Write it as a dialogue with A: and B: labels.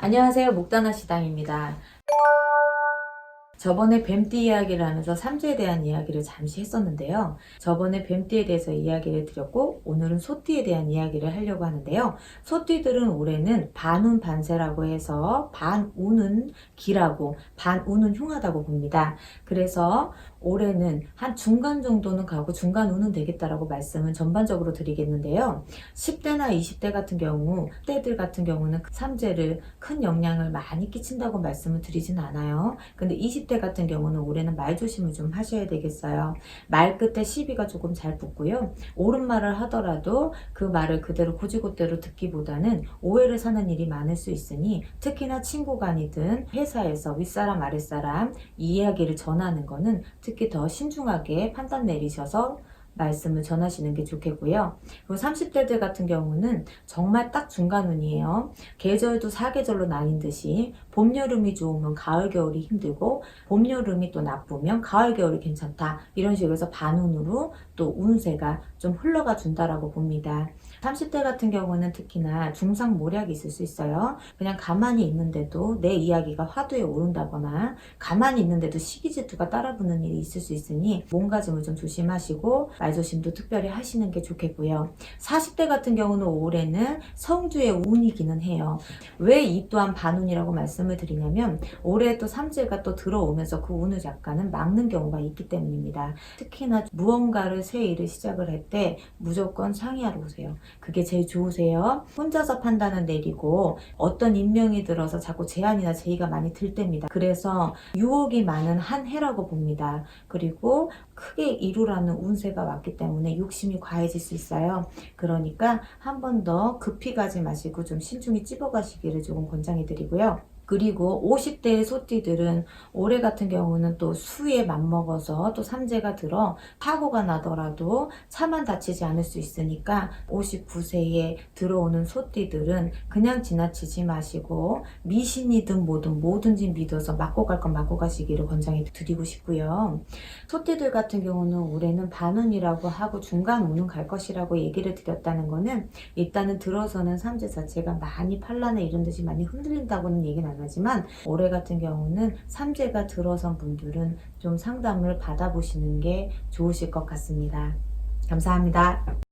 A: 안녕하세요. 목다나 시당입니다. 저번에 뱀띠 이야기를 하면서 삼재에 대한 이야기를 잠시 했었는데요. 저번에 뱀띠에 대해서 이야기를 드렸고 오늘은 소띠에 대한 이야기를 하려고 하는데요. 소띠들은 올해는 반운 반세라고 해서 반운은 기라고 반운은 흉하다고 봅니다. 그래서 올해는 한 중간 정도는 가고 중간 운은 되겠다라고 말씀을 전반적으로 드리겠는데요. 10대나 20대 같은 경우 때들 같은 경우는 삼재를 큰 영향을 많이 끼친다고 말씀을 드리진 않아요. 근데 20대 같은 경우는 올해는 말 조심을 좀 하셔야 되겠어요. 말 끝에 시비가 조금 잘 붙고요. 옳은 말을 하더라도 그 말을 그대로 고지고대로 듣기보다는 오해를 사는 일이 많을 수 있으니 특히나 친구 간이든 회사에서 윗사람 아랫사람 이야기를 전하는 거는 특히 더 신중하게 판단 내리셔서 말씀을 전하시는 게 좋겠고요. 그리고 30대들 같은 경우는 정말 딱 중간운이에요. 계절도 사계절로 나뉜 듯이 봄, 여름이 좋으면 가을, 겨울이 힘들고 봄, 여름이 또 나쁘면 가을, 겨울이 괜찮다. 이런 식으로 해서 반운으로 또 운세가 좀 흘러가 준다라고 봅니다. 30대 같은 경우는 특히나 중상 모략이 있을 수 있어요. 그냥 가만히 있는데도 내 이야기가 화두에 오른다거나 가만히 있는데도 시기질투가 따라붙는 일이 있을 수 있으니 몸가짐을 좀 조심하시고 말조심도 특별히 하시는 게 좋겠고요. 40대 같은 경우는 올해는 성주의 운이기는 해요. 왜 이 또한 반운이라고 말씀을 드리냐면 올해 또 삼재가 또 들어오면서 그 운을 약간은 막는 경우가 있기 때문입니다. 특히나 무언가를 새 일을 시작을 할 때 무조건 상의하러 오세요. 그게 제일 좋으세요. 혼자서 판단을 내리고 어떤 인명이 들어서 자꾸 제안이나 제의가 많이 들 때입니다. 그래서 유혹이 많은 한 해라고 봅니다. 그리고 크게 이루라는 운세가 왔기 때문에 욕심이 과해질 수 있어요. 그러니까 한 번 더 급히 가지 마시고 좀 신중히 찝어 가시기를 조금 권장해 드리고요. 그리고 50대의 소띠들은 올해 같은 경우는 또 수에 맞먹어서 또 삼재가 들어 사고가 나더라도 차만 다치지 않을 수 있으니까 59세에 들어오는 소띠들은 그냥 지나치지 마시고 미신이든 뭐든 뭐든지 믿어서 맞고 갈 건 맞고 가시기를 권장해 드리고 싶고요. 소띠들 같은 경우는 올해는 반운이라고 하고 중간 운은 갈 것이라고 얘기를 드렸다는 거는 일단은 들어서는 삼재 자체가 많이 판란에 이런 듯이 많이 흔들린다고는 얘기는 안 하지만 올해 같은 경우는 삼재가 들어선 분들은 좀 상담을 받아보시는 게 좋으실 것 같습니다. 감사합니다.